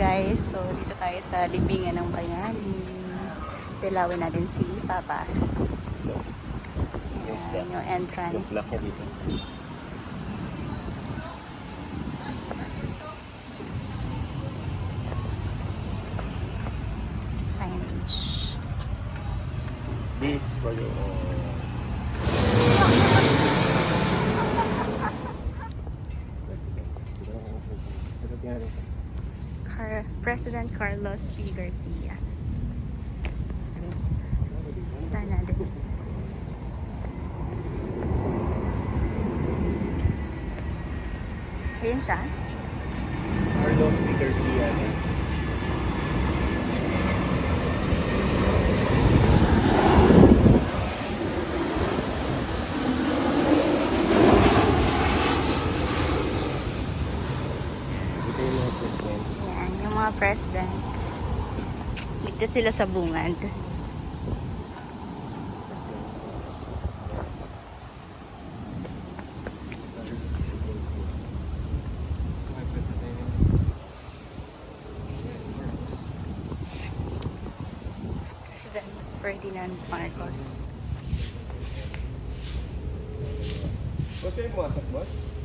guys. So, dito tayo sa libingan ng bayani. Dilawin natin si Papa. So, yung Ayan, yung yung entrance. dito. Signage. This for your... President Carlos P. Garcia. Punta natin. Ayan siya. Carlos P. Garcia. Ito yung mga president. Ayan, yung mga presidents. Dito sila sa bungad. President Ferdinand Marcos. Boss, kayo pumasok, boss?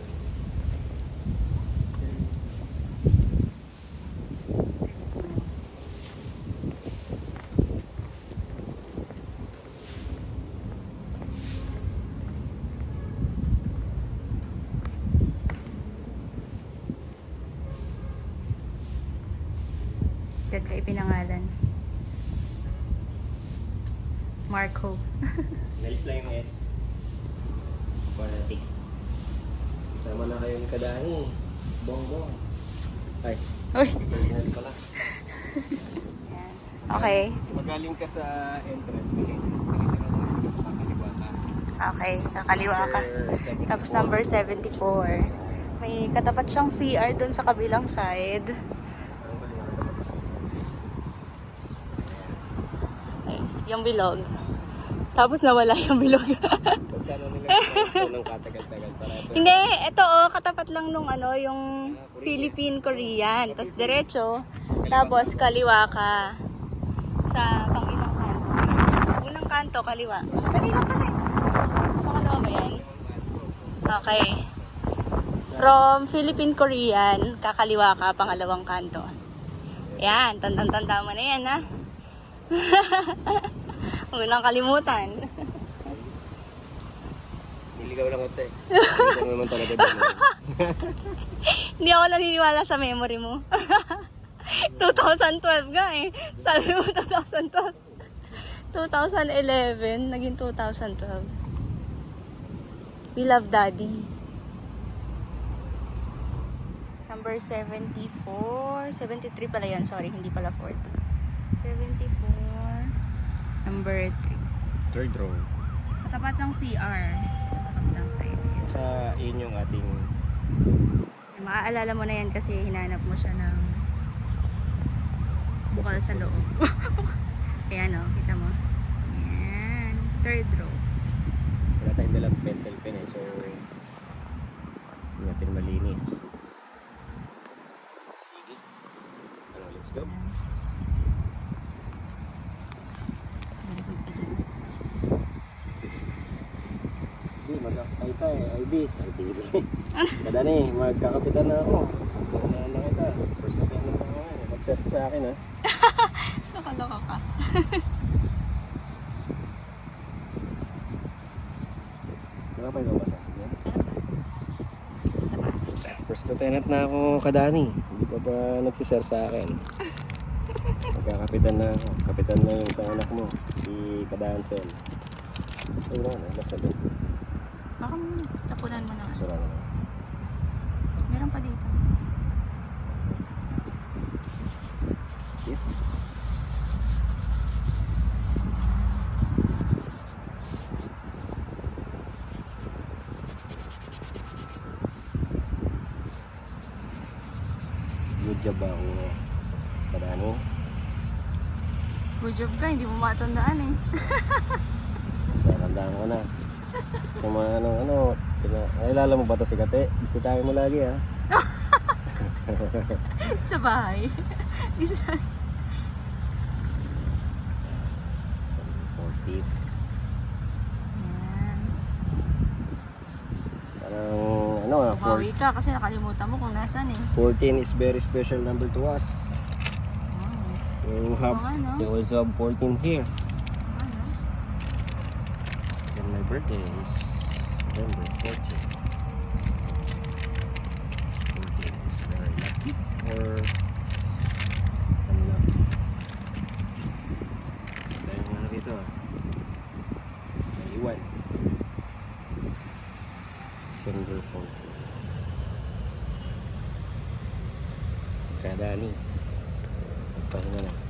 Ka ipinangalan. Marco. Nice lang yung S. Quality. Sama na kayo ni Kadani. Bongbong. Ay, Uy! original pala. Okay. Magaling ka sa entrance. Okay. Kakaliwa ka. Number 74. Tapos number 74. May katapat siyang CR doon sa kabilang side. Ay, yung bilog. Tapos nawala yung bilog. Pagkano nila ito ng katagal-tagal para ito. Hindi, ito oh, katapat lang nung ano, yung Philippine-Korean. Tapos diretso, tapos kaliwa ka sa pang-ilang kanto. Unang kanto, kaliwa. Madali lang pala eh. Pangalawa ba yan? Okay. From Philippine-Korean, kakaliwa ka, pangalawang kanto. Yan, tandang-tanda mo na yan ha. Huwag nang kalimutan. Niligaw lang. Hindi ko naman talaga din. Hindi ako naniniwala sa memory mo. 2012 nga eh. Sabi mo 2012. 2011, naging 2012. We love daddy. Number 74. 73 pala yan. Sorry, hindi pala 40. 74. Number 3. Third row. Katapat ng CR. Sa kabilang side. Sa yun yung ating Maaalala mo na yan kasi hinanap mo siya ng bukal sa loob. Ayan o, kita mo. Ayan. Third row. wala tayong dalang pentel pen eh. So, hindi natin malinis. Sige. Ano, let's go. Ayan. Magkakatay tayo. IB. IB. Kadani, magkakapitan na ako. Ano na kita. First na payment ako ngayon. Mag-set sa akin ha. Nakaloka ka. Wala pa yung sa akin yan. Isa pa. First lieutenant na ako kadani. Hindi pa ba nagsiser sa akin? Magkakapitan na ako. Kapitan na yung isang anak mo. Si Kadansel. Ay, wala na. Nasa. Baka tapunan mo na. Sura na. Meron pa dito. Yeah. Good job ba ako kadani? Good job ka, hindi mo matandaan eh. Tatandaan ko na. Sa mga ano, ano, tina, naalala mo ba ito si Kate? Bisitahin mo lagi ha. sa bahay. Isa. 40. Yan. Parang ano ah, Bawi ka kasi nakalimutan mo kung nasan eh. 14 is very special number to us. Oh, You have, Oo nga, no? you also have 14 here. Ano? Birthday is November 14. 14 is very lucky or unlucky. Tayo nga na dito. Naiwan. December 14. Kadani. Magpahinga na.